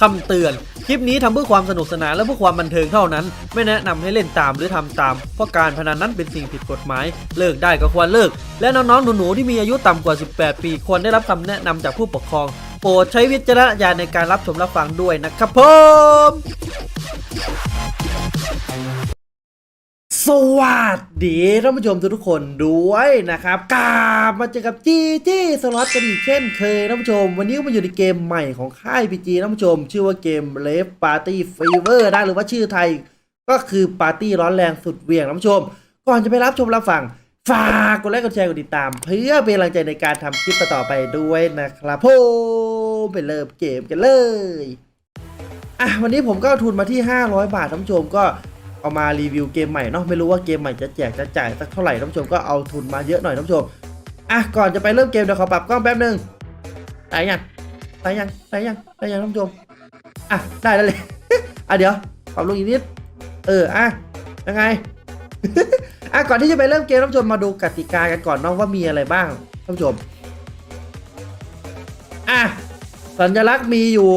คำเตือน คลิปนี้ทำเพื่อความสนุกสนานและเพื่อความบันเทิงเท่านั้น ไม่แนะนำให้เล่นตามหรือทำตาม เพราะการพนันนั้นเป็นสิ่งผิดกฎหมาย เลิกได้ก็ควรเลิก และน้องๆหนูๆที่มีอายุต่ำกว่า 18 ปี ควรได้รับคำแนะนำจากผู้ปกครอง โปรดใช้วิจารณญาณในการรับชมรับฟังด้วยนะครับผม สวัสดีท่านผู้ชมทุกคนด้วยนะครับกลับมาเจอกับจีจี้สล็อตกันอีกเช่นเคยท่านผู้ชม วันนี้ก็มาอยู่ในเกมใหม่ของค่ายพีจีท่านผู้ชม ชื่อว่าเกม l e f Party Fever นะหรือว่าชื่อไทย ก็คือปาร์ตี้ร้อนแรงสุดเวียงท่านผู้ชม ก่อนจะไปรับชมรับฟังฝากกดไลค์กดแชร์กดติดตาม เพื่อเป็นกำลังใจในการทำคลิปต่อไปด้วยนะครับผมไปเริ่มเกมกันเลยอะวันนี้ผมก็เอาทุนมาที่ 500 บาทท่านผู้ชมก็ เอามารีวิวเกมใหม่เนาะไม่รู้ว่าเกมใหม่จะแจกจะจ่ายสักเท่าไหร่ท่านผู้ชมก็เอาทุนมาเยอะหน่อยท่านผู้ชมอะก่อนจะไปเริ่มเกมเดี๋ยวขอปรับกล้องแป๊บนึงได้ยังได้ยังได้ยังได้ยังท่านผู้ชมอะได้แล้วเลยอะเดี๋ยวปรับลงอีกนิดเอออะยังไงอะก่อนที่จะไปเริ่มเกมท่านผู้ชมมาดูกติกากันก่อนเนาะว่ามีอะไรบ้างท่านผู้ชมอะสัญลักษณ์มีอยู่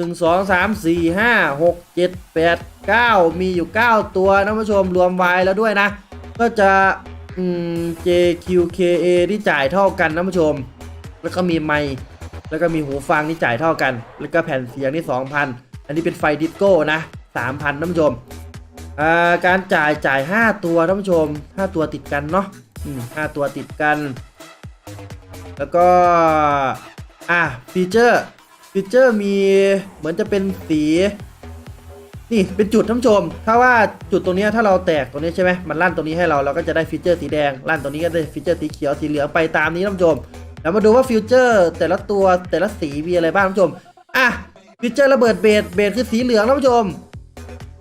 หนึ่งสองสามสี่ห้าหกเจ็ดแปดเก้ามีอยู่เก้าตัวนะผู้ชมรวม Y แล้วด้วยนะ ก็จะอืม JQKA ที่จ่ายเท่ากันนะผู้ชม แล้วก็มีไมค์แล้วก็มีหูฟังที่จ่ายเท่ากัน แล้วก็แผ่นเสียงที่2,000 อันนี้เป็นไฟดิสโก้นะ3,000นะผู้ชมการจ่ายจ่าย 5 ตัวนะผู้ชม 5 ตัวติดกันเนาะอืม5ตัวติดกัน แล้วก็ อะฟีเจอร์ ฟีเจอร์มีเหมือนจะเป็นสีนี่เป็นจุดท่านชม ถ้าว่าจุดตรงนี้ถ้าเราแตกตรงนี้ใช่ไหมมันลั่นตรงนี้ให้เราเราก็จะได้ฟีเจอร์สีแดงลั่นตรงนี้ก็ได้ฟีเจอร์สีเขียวสีเหลืองไปตามนี้ท่านชมแล้วมาดูว่าฟีเจอร์แต่ละตัวแต่ละสีมีอะไรบ้างท่านชมอะฟีเจอร์ระเบิดเบสเบสคือสีเหลืองท่านชม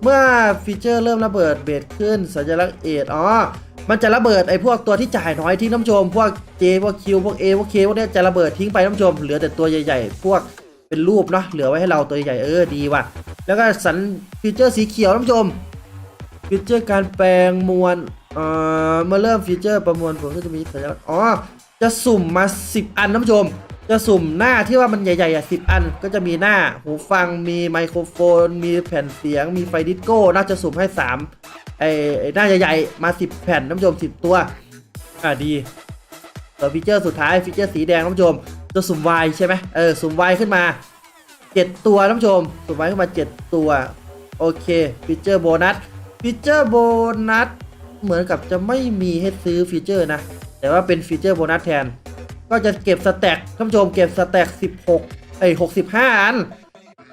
เมื่อฟีเจอร์เริ่มระเบิดเบสขึ้นสัญลักษณ์เอทอ๋อมันจะระเบิดไอ้พวกตัวที่จ่ายน้อยทิ้งน้ำชม พวก J พวก Q พวก A พวก K พวกเนี้ยจะระเบิดทิ้งไปน้ำชม เหลือแต่ตัวใหญ่ๆ พวก เป็นรูปเนาะเหลือไว้ให้เราตัวใหญ่เออดีว่ะ แล้วก็สันฟีเจอร์สีเขียวน้ำชมฟีเจอร์การแปลงมวลเอ่อเมื่อเริ่มฟีเจอร์ประมวลผลก็จะมีสัญลักษณ์อ๋อจะสุ่มมา 10 อันน้ำชม จะสุ่มหน้าที่ว่ามันใหญ่ๆอะสิอันก็จะมีหน้าหูฟังมีไมโครโฟน มีแผ่นเสียง มีไฟดิสโก้น่าจะสุ่มให้3ไอ้ไอหน้าใหญ่ๆมา 10 แผ่นน้ำชม 10 ตัว อะดีตัวฟีเจอร์สุดท้ายฟีเจอร์สีแดงน้ำชม จะสุ่มวายใช่ไหมเออสุ่มวายขึ้นมา 7 ตัวท่านผู้ชมสุ่มวายขึ้นมา 7 ตัว โอเคฟีเจอร์โบนัสฟีเจอร์โบนัสเหมือนกับจะไม่มีให้ซื้อฟีเจอร์นะ แต่ว่าเป็นฟีเจอร์โบนัสแทน ก็จะเก็บสแต็กท่านผู้ชมเก็บสแต็ก16ไอ้65 อัน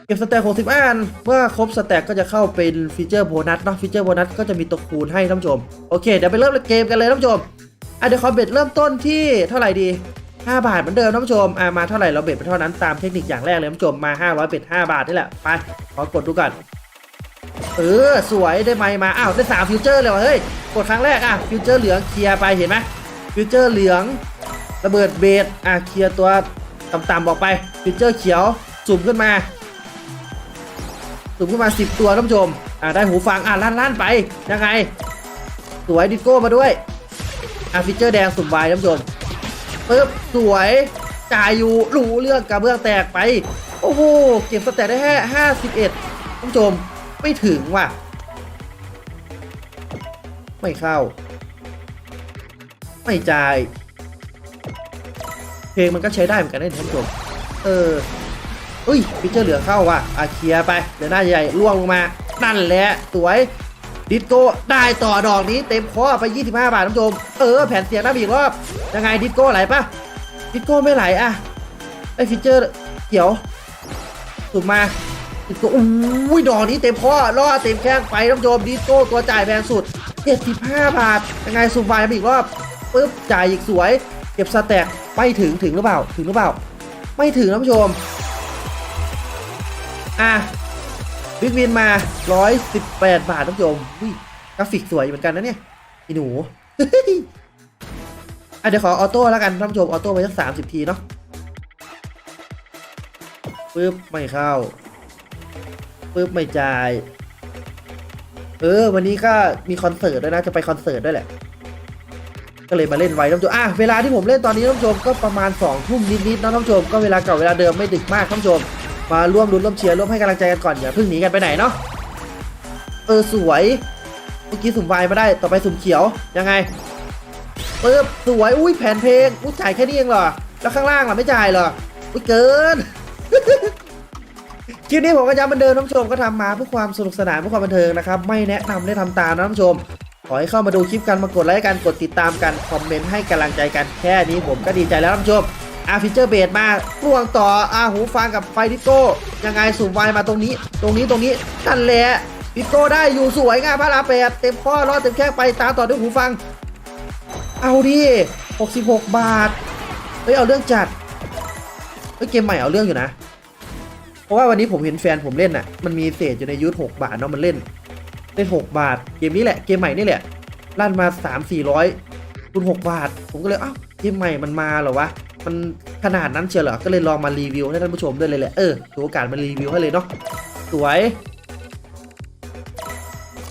เก็บสแต็ก65 อัน เมื่อครบสแต็กก็จะเข้าเป็นฟีเจอร์โบนัสเนาะฟีเจอร์โบนัสก็จะมีตัวคูณให้ท่านผู้ชม โอเค เดี๋ยวไปเริ่มเกมกันเลยท่านผู้ชมอะเดี๋ยวขอเบ็ดเริ่มต้นที่เท่าไหร่ดี 5 บาทเหมือนเดิมท่านผู้ชมอะมาเท่าไหร่เราเบ็ดไปเท่านั้นตามเทคนิคอย่างแรกเลยท่านผู้ชมมา 500 เบ็ด5บาทนี่แหละไปขอกดดูก่อนเออสวยได้ไมมาอ้าวได้สามฟิวเจอร์เลยวะเฮ้ยกดครั้งแรกอะฟิวเจอร์เหลืองเคลียร์ไปเห็นไหมฟิวเจอร์เหลืองระเบิดเบสอะเคลียร์ตัวต่ำๆออกไปฟิวเจอร์เขียวสุ่มขึ้นมาสุ่มขึ้นมา 10 ตัวท่านผู้ชมอะได้หูฟังอะลั่นๆไปยังไงสวยดิโก้มาด้วยอะฟิวเจอร์แดงสุ่มวายท่านผู้ชม ปึ๊บสวยจ่ายอยู่รู้เรื่องกระเบื้องแตกไป โอ้โห เก็บสแตทได้แค่51ท่านผู้ชมไม่ถึงว่ะ ไม่เข้า ไม่จ่าย เพลงมันก็ใช้ได้เหมือนกันนะท่านผู้ชมเอออุ้ยพิเจอร์เหลือเข้าว่ะอาเคียไปเดี๋ยวหน้าใหญ่ล่วงลงมา นั่นแหละสวย ดิสโก้ได้ต่อดอกนี้เต็มคอไป 25 บาทท่านผู้ชม เออ แผ่นเสียงน้ำอีกรอบ ยังไงดิสโก้ไหลปะดิสโก้ไม่ไหลอะไอฟิเจอร์เขียวสุดมาดิสโก้อุ้ยดอกนี้เต็มคอล่อเต็มแข้งไปท่านผู้ชมดิสโก้ตัวจ่ายแพงสุด 75 บาท ยังไงสุดวายอีกรอบปึ๊บจ่ายอีกสวย เก็บสแต็กไม่ถึงถึงหรือเปล่า ถึงหรือเปล่า ไม่ถึงท่านผู้ชม อะ บิ๊กวินมา 118 บาทท่านผู้ชมอุ้ยกราฟิกสวยเหมือนกันนะเนี่ยอีหนูอะเดี๋ยวขอออโต้แล้วกันท่านผู้ชมออโต้ไปสัก30ทีเนาะปึ๊บไม่เข้าปึ๊บไม่จ่าย เออ วันนี้ก็มีคอนเสิร์ตด้วยนะ จะไปคอนเสิร์ตด้วยแหละ ก็เลยมาเล่นไว้ท่านผู้ชมอะเวลาที่ผมเล่นตอนนี้ท่านผู้ชมก็ประมาณ2ทุ่มนิดๆนะท่านผู้ชมก็เวลาเก่าเวลาเดิมไม่ดึกมากท่านผู้ชม มาร่วมรุ้นร่วมเชียร์ร่วมให้กำลังใจกันก่อนอย่าเพิ่งหนีกันไปไหนเนาะเออสวยเมื่อกี้สุ่มวายมาได้ต่อไปสุ่มเขียวยังไงปึ๊บสวยอุ้ยแผ่นเพลงอุ้ยจ่ายแค่นี้เองเหรอแล้วข้างล่างล่ะไม่จ่ายเหรออุ้ยเกินคลิปนี้ผมก็ย้ำเหมือนเดิมท่านผู้ชมก็ทำมาเพื่อความสนุกสนานเพื่อความบันเทิงนะครับไม่แนะนำได้ทำตามนะท่านผู้ชม ขอให้เข้ามาดูคลิปกันมากดไลค์กันกดติดตามกันคอมเมนต์ให้กำลังใจกันแค่นี้ผมก็ดีใจแล้วท่านผู้ชม อาฟิเจอร์เบสมาพ่วงต่ออาหูฟังกับไฟดิโก้ยังไงสุ่มไวมาตรงนี้ ตรงนี้ตรงนี้นั่นแหละดิโก้ได้อยู่สวยงามพระราแปดเต็มข้อรอดเต็มแข้งไปตามต่อด้วยหูฟัง เอาดิ66 บาทเฮ้ยเอาเรื่องจัดเฮ้ยเกมใหม่เอาเรื่องอยู่นะ เพราะว่าวันนี้ผมเห็นแฟนผมเล่นน่ะ มันมีเศษอยู่ในยูทหกบาทเนาะมันเล่นเล่นหกบาท เกมนี้แหละเกมใหม่นี่แหละลั่นมาสามสี่ร้อยคูณหกบาท ผมก็เลยอ้าวเกมใหม่มันมาเหรอวะ มันขนาดนั้นเชียวเหรอ ก็เลยลองมารีวิวให้ท่านผู้ชมด้วยเลยแหละ เออถือโอกาสมารีวิวให้เลยเนาะ สวย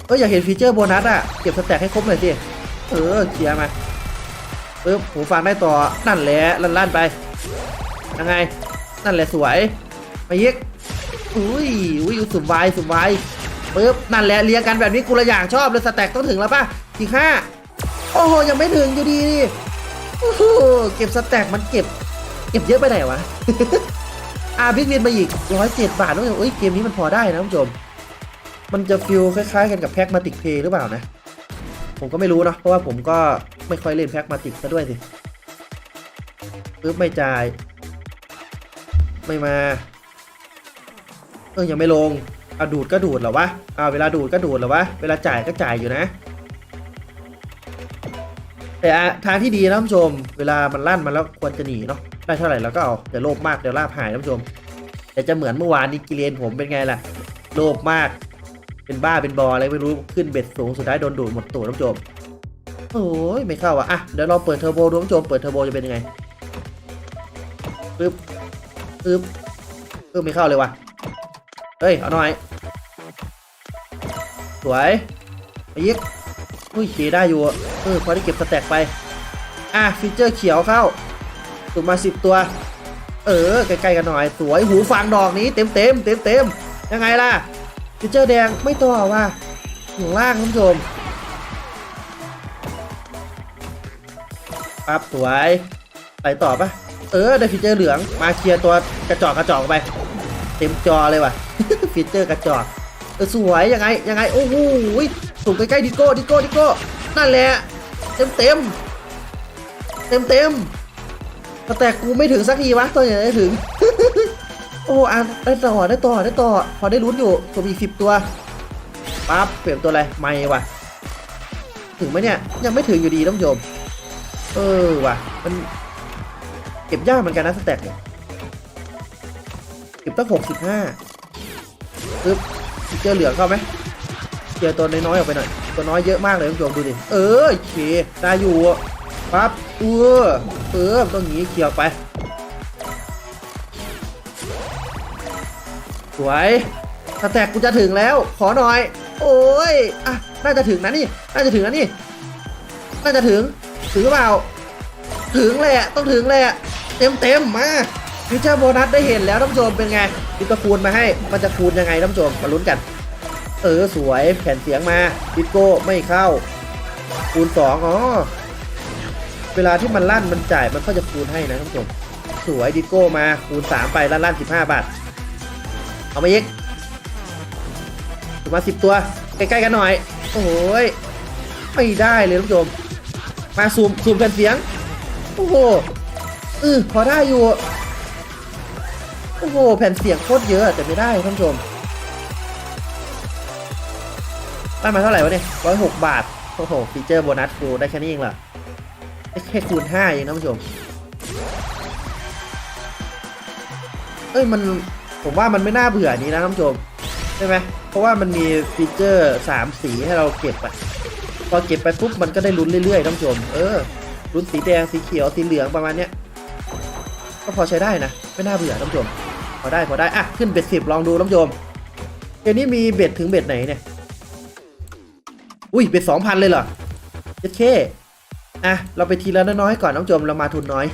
เอออยากเห็นฟีเจอร์โบนัสอะเก็บสแต็กให้ครบหน่อยสิ เออเคลียร์มาปึ๊บหูฟังได้ต่อ นั่นแหละลั่นๆไป ยังไง นั่นแหละสวย มายิกอุ้ยอุ้ยสุดวายสุดวายปึ๊บนั่นแหละเรียงกันแบบนี้กูละอย่างชอบเลยสแต็กต้องถึงแล้วป่ะอีกห้าโอ้โหยังไม่ถึงอยู่ดีดิ เก็บสแต็กมันเก็บ เก็บเยอะไปไหนวะ อ่าบิ๊กวินมาอีกร้อยเจ็ดบาทต้องอย่างเอ้ยเกมนี้มันพอได้นะคุณผู้ชม มันจะฟิลคล้ายๆ กันกับแพ็กมาติกเพย์หรือเปล่านะ ผมก็ไม่รู้เนอะเพราะว่าผมก็ไม่ค่อยเล่นแพ็กมาติกซะด้วยสิปึ๊บไม่จ่าย ไม่มาเออยังไม่ลงอาดูดก็ดูดเหรอวะเอาเวลาดูดก็ดูดเหรอวะ เวลาจ่ายก็จ่ายอยู่นะ แต่อะทางที่ดีนะท่านผู้ชม เวลามันลั่นมาแล้วควรจะหนีเนาะได้เท่าไหร่เราก็เอาแต่โลภมากเดี๋ยวลาบหายท่านผู้ชม แต่จะเหมือนเมื่อวานนี้กิเลนผมเป็นไงล่ะ โลภมาก เป็นบ้าเป็นบออะไรไม่รู้ขึ้นเบ็ดสูงสุดท้ายโดนดูดหมดตัวท่านผู้ชมโอ้ยไม่เข้าอะอะเดี๋ยวเราเปิดเทอร์โบดูท่านผู้ชมเปิดเทอร์โบจะเป็นยังไงปึ๊บปึ๊บปึ๊บไม่เข้าเลยว่ะเฮ้ยเอาหน่อยสวยไปยิก อุ้ยเขีได้อยู่ เออพอได้เก็บสแต็กไป อะฟีเจอร์เขียวเข้าสุ่มาสิบตัว เออใกล้ๆกันหน่อย สวยหูฟังดอกนี้เต็มเต็มเต็มเต็มๆยังไงล่ะฟีเจอร์แดงไม่ต่อว่ะอยู่ล่างท่านผู้ชมปั๊บสวยไปต่อปะเออได้ฟีเจอร์เหลืองมาเคลียร์ตัวกระจอกกระจอกไป เต็มจอเลยว่ะฟีเจอร์กระจอกเออสวยยังไงยังไงโอ้โห สูงใกล้ๆดิโก้ดิโก้ดิโก้นั่นแหละ เต็มเต็มเต็มเต็มแต่กูไม่ถึงสักทีวะตัวไหนได้ถึง โอ้อะได้ต่อได้ต่อได้ต่อ พอได้ลุ้นอยู่ตัวอีกสิบตัวปั๊บเปลี่ยนตัวอะไรไม่ว่ะ ถึงไหมเนี่ย ยังไม่ถึงอยู่ดีท่านผู้ชมเออว่ะ มันเก็บยากเหมือนกันนะสแต็กเนี่ยเก็บตั้งหกสิบห้าปึ๊บเจอเหลือเข้าไหม เจอตัวน้อยๆออกไปหน่อย ตัวน้อยเยอะมากเลยท่านผู้ชมดูดิ เออโอเคได้อยู่ปั๊บเออเออต้องหนีเกี่ยวไป สวยสแตกกูจะถึงแล้ว ขอหน่อย โอ้ยอะน่าจะถึงนะนี่ น่าจะถึงนะนี่ น่าจะถึง ถึงหรือเปล่า ถึงแหละ ต้องถึงแหละ เต็มเต็มมาฟิวเจอร์โบนัสได้เห็นแล้วท่านผู้ชมเป็นไงดิตะคูณมาให้ มันจะคูณยังไงท่านผู้ชม มาลุ้นกัน เออสวยแผ่นเสียงมาดิโก้ไม่เข้า คูณสองอ๋อเวลาที่มันลั่นมันจ่ายมันก็จะคูณให้นะท่านผู้ชมสวยดิโก้มาคูณสามไปลั่นลั่นสิบห้าบาท เอามาอีกมาสิบตัว ใกล้ๆกันหน่อย โอ้ยไม่ได้เลยท่านผู้ชมมาซูมซูมแผ่นเสียง โอ้โหเออพอได้อยู่ โอ้โห แผ่นเสียงโคตรเยอะแต่ไม่ได้ท่านผู้ชม ได้มาเท่าไหร่วะเนี่ยร้อยหกบาท โอ้โห ฟีเจอร์โบนัสกูได้แค่นี้เองเหรอแค่คูณห้าเองท่านผู้ชม เอ้ยมันผมว่ามันไม่น่าเบื่อนี้นะท่านผู้ชมใช่ไหมเพราะว่ามันมีฟีเจอร์สามสีให้เราเก็บอะพอเก็บไปปุ๊บมันก็ได้ลุ้นเรื่อยๆท่านผู้ชม เออลุ้นสีแดงสีเขียวสีเหลืองประมาณเนี้ยก็พอใช้ได้นะ ไม่น่าเบื่อท่านผู้ชมพอได้พอได้อะขึ้นเบ็ดสิบลองดูท่านผู้ชมเกมนี้มีเบ็ดถึงเบ็ดไหนเนี่ย อุ้ยเบ็ดสองพันเลยเหรอเจ็ดเคอะ เราไปทีละน้อยๆก่อนนผู้ชมเรามาทุนน้อย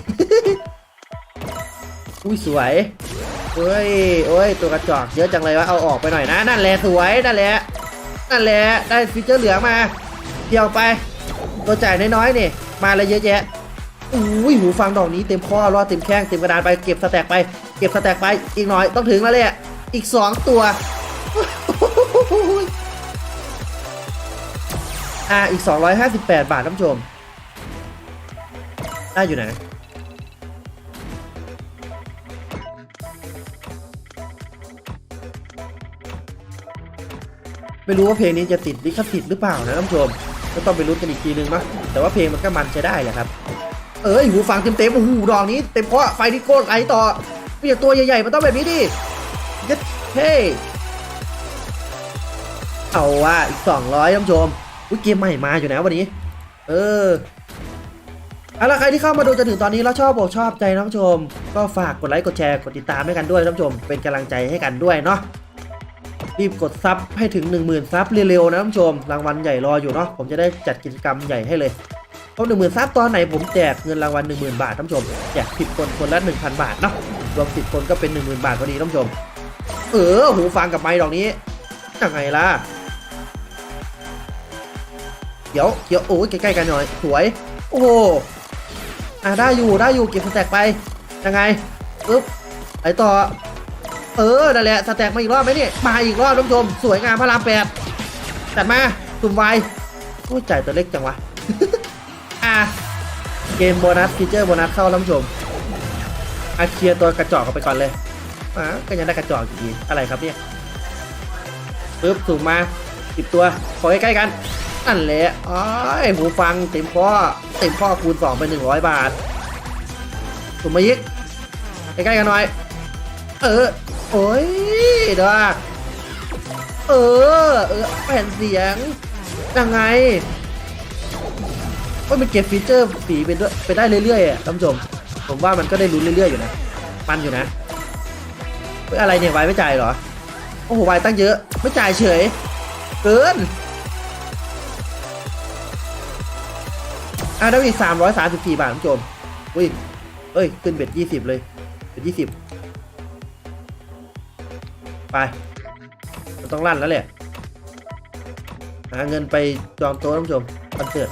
อุ้ยสวยเฮ้ยโอ้ยตัวกระจอกเยอะจังเลยวะเอาออกไปหน่อยนะนั่นแหละสวยนั่นแหละนั่นแหละได้ฟีเจอร์เหลืองมาเดี่ยวไปตัวจ่ายน้อยๆนี่มาเลยเยอะแยะอุ้ยหูฟังดอกนี้เต็มข้อรอดเต็มแข้งเต็มกระดานไปเก็บสแต็กไปเก็บสแต็กไปอีกหน่อยต้องถึงแล้วแหละอีก 2 ตัว อะอีก 258 บาทท่านผู้ชม ได้อยู่ไหนไม่รู้ว่าเพลงนี้จะติดลิขสิทธิ์หรือเปล่านะท่านผู้ชมก็ต้องไปลุ้กันอีกทีนึงมั้งแต่ว่าเพลงมันก็มันใช้ได้แหละครับ เอ้ยหูฟังเต็มๆโอ้โหดอกนี้เต็มเพราะไฟที่โก้ไหลต่อเปียกตัวใหญ่ๆมันต้องแบบนี้ดิยัดเท่เอาว่าอีก200ท่านผู้ชม อุ้ยเกมใหม่มาอยู่นะวันนี้ เออเอาละใครที่เข้ามาดูจนถึงตอนนี้แล้วชอบบอกชอบใจท่านผู้ชม ก็ฝากกดไลค์กดแชร์กดติดตามให้กันด้วยท่านผู้ชม เป็นกำลังใจให้กันด้วยเนาะรีบกดซับให้ถึง 10,000ซับเร็วๆนะท่านผู้ชม รางวัลใหญ่รออยู่เนาะผมจะได้จัดกิจกรรมใหญ่ให้เลยเพราะ10,000ซับตอนไหนผมแจกเงินรางวัล10,000 บาทท่านผู้ชมแจก10คนคนละ1,000 บาทเนาะรวม10คนก็เป็น 10,000 บาทพอดีท่านผู้ชม เออหูฟังกับไม้ดอกนี้ยังไงล่ะ เดี๋ยวเดี๋ยวโอ้ใกล้ๆกันหน่อย สวย โอ้โหอะได้อยู่ได้อยู่เก็บสแต็กไป ยังไงปึ๊บไปต่อ เออนั่นแหละสแต็กมาอีกรอบไหมเนี่ยมาอีกรอบท่านผู้ชม สวยงามพระรามแปดจัดมาสุ่มไวโอ้จ่ายตัวเล็กจังวะอะเกมโบนัสฟีเจอร์โบนัสเข้าท่านผู้ชมอาเคลียร์ตัวกระจอกออกไปก่อนเลยอะก็ยังได้กระจอกอยู่ดีอะไรครับเนี่ยปึ๊บสุ่มมาสิบตัวขอใกล้ๆกัน นั่นแหละอ้ายหูฟังเต็มข้อเต็มข้อคูณ2เป็น100บาทสุมมายิกใกล้ๆกันหน่อย เออ โอ้ยเด้อเออ เออ แผ่นเสียง ยังไงว่ามันเก็บฟีเจอร์สีไปด้วยไปได้เรื่อยๆอะท่านผู้ชม ผมว่ามันก็ได้ลุ้นเรื่อยๆอยู่นะมันอยู่นะเฮ้ยอะไรเนี่ยไวไม่จ่ายเหรอ โอ้โหไวตั้งเยอะ ไม่จ่ายเฉย เกิน อะได้อีกสามร้อยสามสิบสี่บาทท่านผู้ชมอุ้ยเอ้ย ขึ้นเบ็ดยี่สิบเลยเบ็ดยี่สิบไปต้องลั่นแล้วแหละหาเงินไปจองโต๊ะท่านผู้ชมคอนเสิร์ต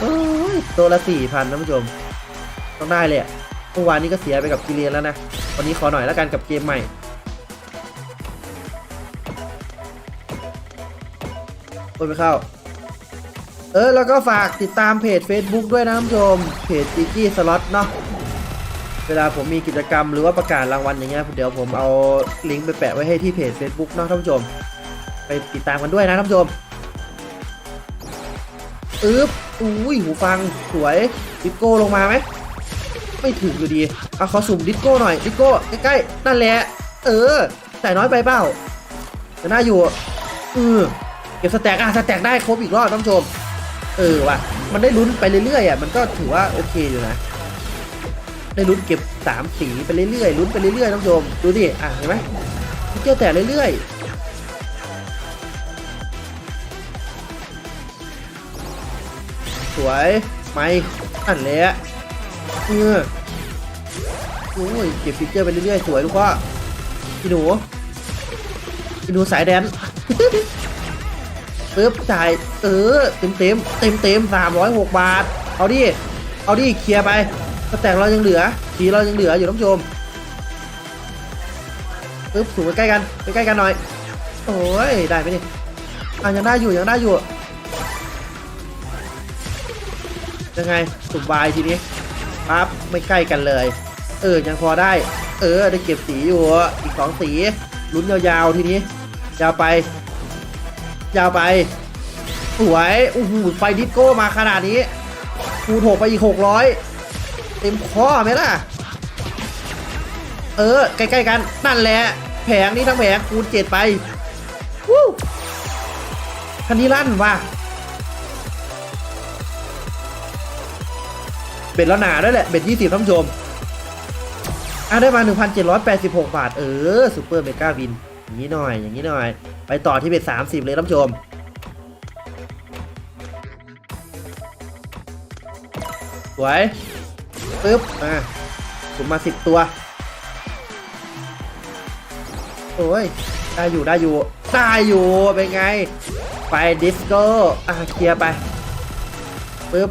โอ้ยโต๊ะละสี่พันท่านผู้ชม ต้องได้เลยเมื่อวานนี้ก็เสียไปกับกิเลนแล้วนะ วันนี้ขอหน่อยแล้วกันกับเกมใหม่โอนไปเข้า เออ แล้วก็ฝากติดตามเพจ Facebook ด้วยนะท่านผู้ชม เพจจิกี้สล็อตเนาะเวลาผมมีกิจกรรมหรือว่าประกาศรางวัลอย่างเงี้ยเดี๋ยวผมเอาลิงก์ไปแปะไว้ให้ที่เพจ Facebook เนาะท่านผู้ชม ไปติดตามกันด้วยนะท่านผู้ชมอึ๊บอุ้ยหูฟังสวยดิสโก้ลงมาไหมไม่ถึงอยู่ดีเอาขอสุ่มดิสโก้หน่อยดิสโก้ใกล้ๆนั่นแหละเออแต่น้อยไปเปล่าจะน่าอยู่เออเก็บสแต็กอะสแต็กได้ครบอีกรอบท่านผู้ชม เออว่ะ มันได้ลุ้นไปเรื่อยๆอะมันก็ถือว่าโอเคอยู่นะ ได้ลุ้นเก็บสามสีไปเรื่อยๆลุ้นไปเรื่อยๆท่านผู้ชมดูดิอะเห็นไหมเจอแต่เรื่อยๆสวยไม่อันแหละเออโอ้ยเก็บฟีเจอร์ไปเรื่อยๆ สวยลูกพ่อพี่หนูพี่หนูสายแดน ปึ๊บจ่ายเออเต็มเต็มเต็มเต็มสามร้อยหกบาท เอาดิเอาดิเคลียร์ไปแต็กเรายังเหลือสีเรายังเหลืออยู่ท่านผู้ชมปึ๊บสูงใกล้กันไปใกล้กันหน่อยโอ้ยได้ไหมนี่อะยังได้อยู่ยังได้อยู่ยังไงสุบายทีนี้ปั๊บไม่ใกล้กันเลย เออยังพอได้ เออได้เก็บสีอยู่อีกสองสีลุ้นยาวๆทีนี้ยาวไป ยาวไปสวยโอ้โหไฟดิสโก้มาขนาดนี้คูณหกไปอีกหกร้อยเต็มข้อไหมล่ะ เออ ใกล้ๆกันนั่นแหละ แผงนี้ทั้งแผงคูณเจ็ดไปวู้คันนี้ลั่นว่ะเบ็ดแล้วหนาด้วยแหละ เบ็ดยี่สิบท่านผู้ชมอะได้มา1,786บาท เออซูเปอร์เมกาวิน อย่างนี้หน่อย อย่างนี้หน่อย ไปต่อที่เบ็ด30เลยท่านผู้ชม สวย ปึ๊บ อะสุมมา10ตัว โอ้ย ได้อยู่ ได้อยู่ ได้อยู่ เป็นไง ไปดิสโก้ อะเคลียร์ไป ปึ๊บ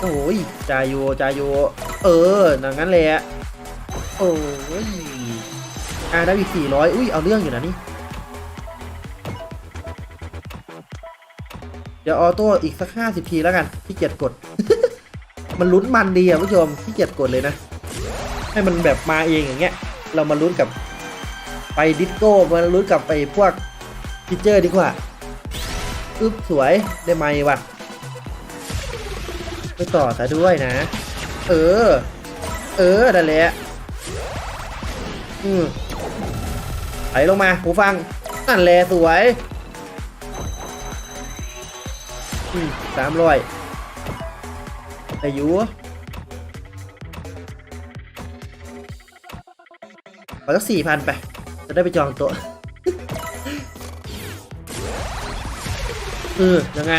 โอ้ยจายูจายูเออ อย่างนั้นเลยอะโอ้ย อะได้อีกสี่ร้อยอุ้ยเอาเรื่องอยู่นะนี่ เดี๋ยวออโต้อีกสักห้าสิบทีแล้วกันที่เกียจกด มันลุ้นมันดีอะผู้ชมที่เกียจกดเลยนะ ให้มันแบบมาเองอย่างเงี้ย เรามาลุ้นกับไปดิสโก้มาลุ้นกับไปพวกพิเจอร์ดีกว่าอึ๊บสวยได้ไหมวะไปต่อซะด้วยนะ เออ เออนั่นแหละอืม ไหลลงมาหูฟังนั่นแหละสวยสามร้อยอายุขอสักสี่พันไป จะได้ไปจองต๊ะเออยังไง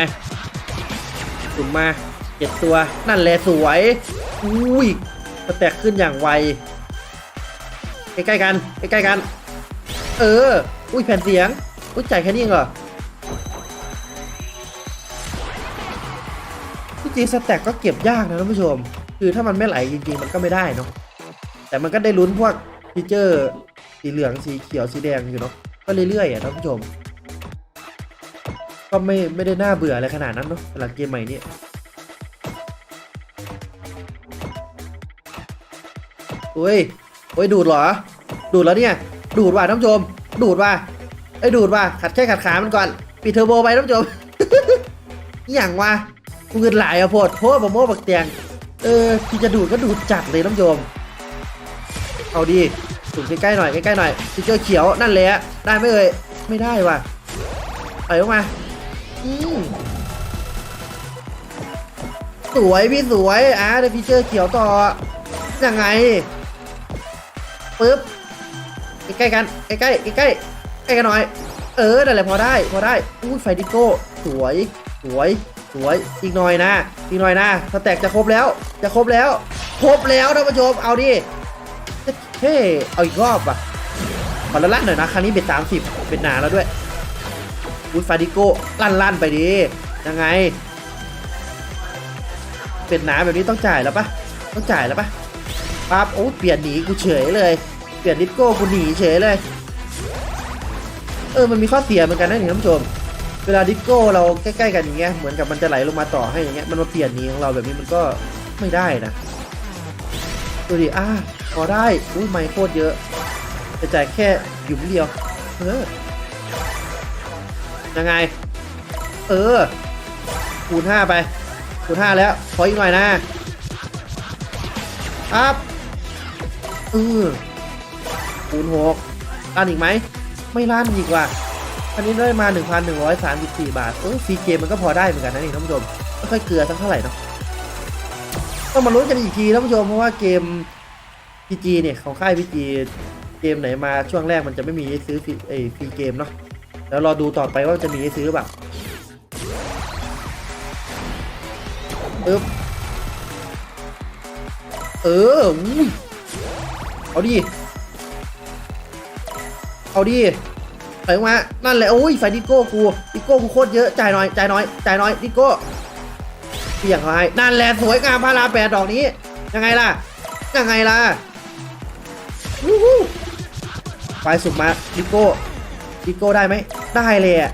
สุ่มมาเจ็ดตัว นั่นแหละสวย อุ้ยแตกขึ้นอย่างไว ใกล้ๆกัน ใกล้ๆกัน เออ อุ้ยแผ่นเสียง อุ้ยจ่ายแค่นี้เองเหรอที่จริงสแต็กก็เก็บยากนะท่านผู้ชม คือถ้ามันไม่ไหลจริงๆ มันก็ไม่ได้เนาะ แต่มันก็ได้ลุ้นพวกฟีเจอร์ สีเหลือง สีเขียว สีแดงอยู่เนาะ ก็เรื่อยๆอะท่านผู้ชม ก็ไม่ไม่ได้น่าเบื่ออะไรขนาดนั้นเนาะสำหรับเกมใหม่นี้อุ้ยโอ้ยดูดเหรอ ดูดแล้วเนี่ย ดูดว่ะท่านผู้ชม ดูดว่ะไอ้ดูดว่ะขัดแค่ขัดขามันก่อนปิดเทอร์โบไปท่านผู้ชมอหย่างว่ะกูเงินหลายอะโพดโพดบะโม่บักเตียงเออที่จะดูดก็ดูดจัดเลยท่านผู้ชมเอาดีสูงใกล้ๆหน่อยใกล้ๆหน่อยติ๊กเกอร์เขียวนั่นแหละได้ไหมเอ่ยไม่ได้ว่ะไปออกมาอืมสวยพี่สวยอะได้ฟีเจอร์เขียวต่อยังไงปึ๊บ ใกล้ๆกันใกล้ๆใกล้ๆใกล้กันหน่อย เออนั่นแหละพอได้พอได้อุ้ยไฟดิโก้สวยสวยสวยอีกหน่อยนะ อีกหน่อยนะสแต็กจะครบแล้ว จะครบแล้ว ครบแล้วท่านผู้ชมเอาดิเฮ้เอาอีกรอบอะขอละลั่นหน่อยนะครั้งนี้เบ็ดสามสิบเป็นหนาแล้วด้วยอุยฟาดิโก้ลั่นลั่นไปดียังไง เป็นหนาแบบนี้ต้องจ่ายแล้วปะต้องจ่ายแล้วปะปั๊บโอ้เปลี่ยนหนีกูเฉยเลย เปลี่ยนดิสโก้กูหนีเฉยเลย เออมันมีข้อเสียเหมือนกันนะท่านผู้ชม เวลาดิสโก้เราใกล้ๆกันอย่างเงี้ยเหมือนกับมันจะไหลลงมาต่อให้อย่างเงี้ยมันมาเปลี่ยนนีของเราแบบนี้มันก็ไม่ได้นะดูดิอ่าพอได้อุ้ยไม่โคตรเยอะจะจ่ายแค่หยุมเดียวเออยังไง เออคูณห้าไปคูณห้าแล้วขออีกหน่อยนะอัพเออ คูณหกลั่นอีกไหม ไม่ลั่นอีกว่ะอันนี้ได้มา 1,134 บาทเออฟรีเกมมันก็พอได้เหมือนกันนะนี่ท่านผู้ชม ไม่ค่อยเกลือสักเท่าไหร่เนาะต้องมาลุ้นกันอีกทีท่านผู้ชม เพราะว่าเกม PG เนี่ย ของค่าย PG เกมไหนมาช่วงแรกมันจะไม่มีให้ซื้อฟรีเอฟรีเกมเนาะ แล้วรอดูต่อไปว่าจะมีให้ซื้อหรือเปล่าปึ๊บเออเอุ้ย เอาดิเอาดิไปมานั่นแหละโอ้ยไฟดิโก้กูดิโก้กูโคตรเยอะจ่ายน่อยจ่ายน่อยจ่ายน่อยดิโก้เปียงเขาให้นั่นแหละสวยงามพาราแปดดอกนี้ ยังไงล่ะ ยังไงล่ะวู้ฮู้ไปสุดมาดิโก้ดิโก้ได้ไหมได้เลยอะ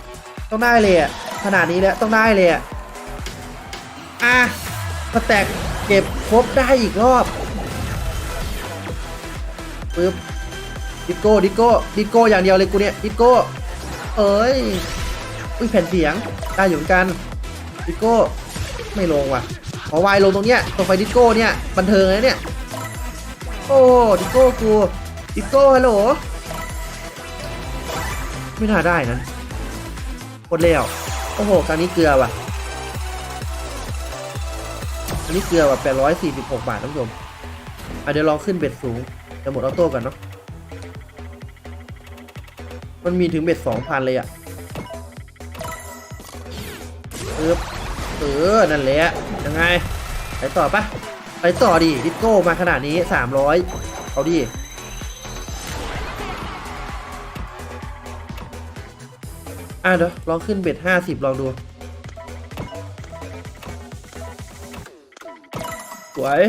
ต้องได้เลยอะขนาดนี้แล้วต้องได้เลยอะอะสแต็กเก็บครบได้อีกรอบปึ๊บ ดิโก้ดิโก้ดิโก้อย่างเดียวเลยกูเนี่ยดิโก้เอ้ยอุ้ยแผ่นเสียงได้อยู่เหมือนกันดิโก้ไม่ลงว่ะขอวายลงตรงเนี้ยตรงไฟดิโก้เนี่ยบันเทิงเลยเนี่ยโอ้ดิโก้กูดิโก้ฮัลโหลไม่น่าได้นะกดแล้วโอ้โหครั้งนี้เกลือว่ะอันนี้เกลือว่ะ846 บาทท่านผู้ชมเดี๋ยวลองขึ้นเบ็ดสูงจะหมดออโต้กันเนาะ มันมีถึงเบ็ด2,000เลยอะเออเออ นั่นแหละ ยังไง ไปต่อปะไปต่อดิดิโก้มาขนาดนี้300เอาดิอะเดี๋ยวลองขึ้นเบ็ดห้าสิบลองดู สวย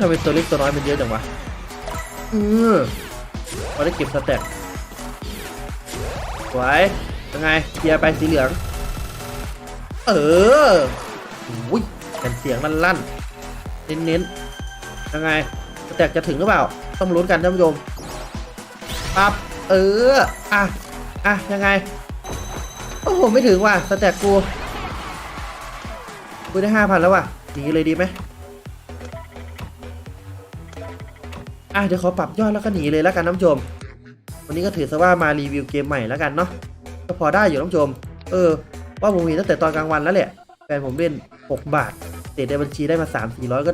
ทำไมตัวเล็กตัวน้อยมันเยอะจังวะ อือพอได้เก็บสแต็กสวยยังไงเคลียร์ไปสีเหลือง เอออุ้ยกันเสียงมันลั่นเน้นเน้นๆยังไงสแต็กจะถึงหรือเปล่า ต้องลุ้นกันท่านผู้ชมปั๊บเออ อะ อะ ยังไง โอ้โห ไม่ถึงว่ะ สแต็กกูกูได้ห้าพันแล้วว่ะหนีเลยดีไหม อะเดี๋ยวขอปรับยอดแล้วก็หนีเลยแล้วกันน้ำชม วันนี้ก็ถือซะว่ามารีวิวเกมใหม่แล้วกันเนาะก็พอได้อยู่น้ำชม เออ ว่าผมเห็นตั้งแต่ตอนกลางวันแล้วแหละแฟนผมเล่น 6 บาทเศษในบัญชีได้มา 3 4 0 0 ก็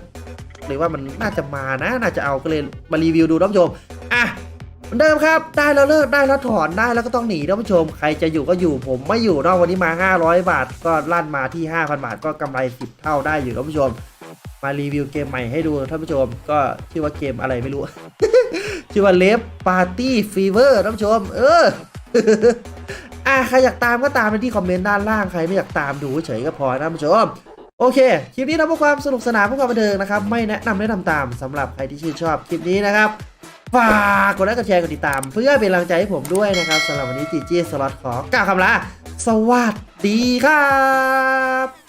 เลยว่ามันน่าจะมานะ น่าจะเอาก็เลยมารีวิวดูน้ำชมอะเหมือนเดิมครับ ได้แล้วเลิกได้แล้วถอนได้แล้วก็ต้องหนีท่านผู้ชม ใครจะอยู่ก็อยู่ผมไม่อยู่เนอกวันนี้มา 500 บาท ก็ลั่นมาที่ 5,000 บาทก็กำไร 10 เท่าได้อยู่ท่านผู้ชม มารีวิวเกมใหม่ให้ดูท่านผู้ชม ก็ชื่อว่าเกมอะไรไม่รู้ ชื่อว่าเลฟปาร์ตี้ฟีเวอร์ท่านผู้ชม เอออะใครอยากตามก็ตามไปที่คอมเมนต์ด้านล่างใครไม่อยากตามดูเฉยก็พอนะท่านผู้ชมโอเค คลิปนี้ทำเพื่อความสนุกสนานเพื่อความบันเทิงนะครับ ไม่แนะนำไม่ทำตามสำหรับใครที่ชื่นชอบคลิปนี้นะครับ ฝากกดไลค์กดแชร์กดติดตาม เพื่อเป็นกำลังใจให้ผมด้วยนะครับสำหรับวันนี้จีจีสล็อตขอกล่าวคำลาสวัสดีครับ